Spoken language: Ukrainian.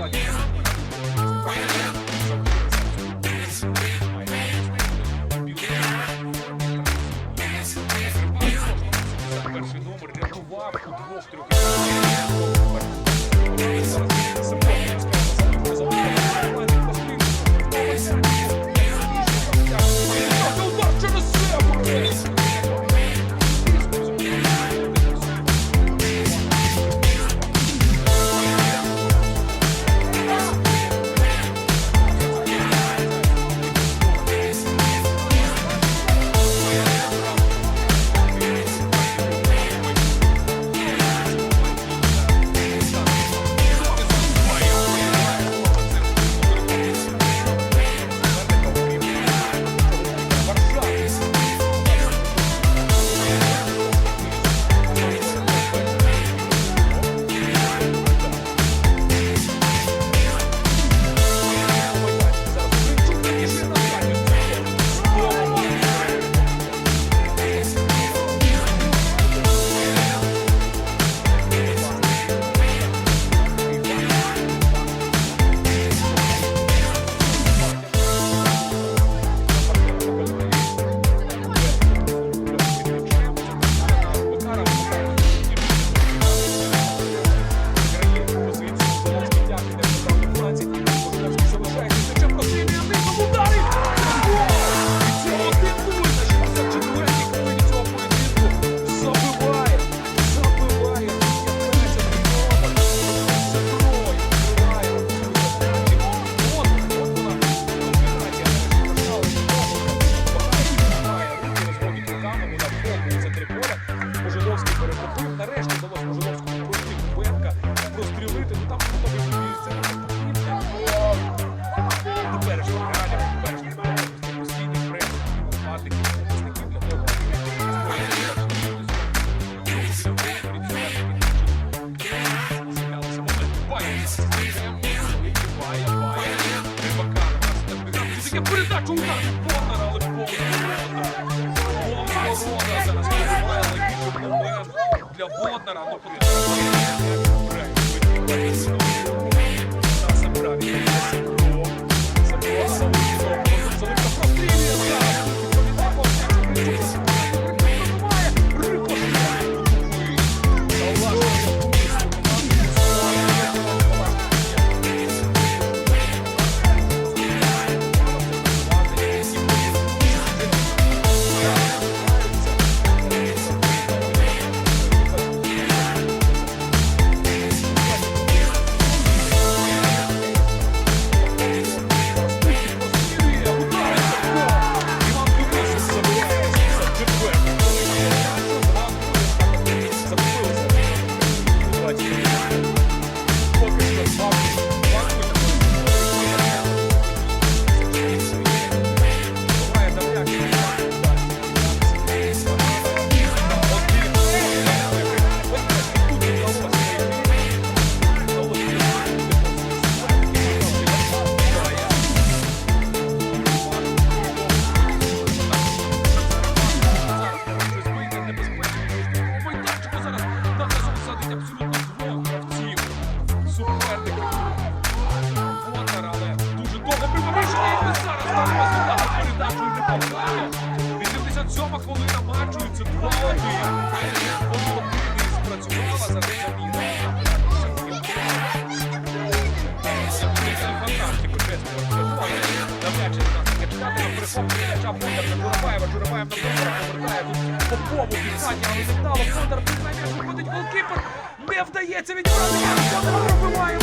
大丈。для Боннера. Ну, Бондар, але дуже довго прибереження. І зараз даємо передачу і непогано. 87 хвилина матчу, і це 2-1. Спрацювала зараз заміна. Фантастику, чесно. М'яча Бондар на піхання, але не вдало. Бондар виходить голкіпер. Не вдається відібрати м'яч. Бондар пробиває.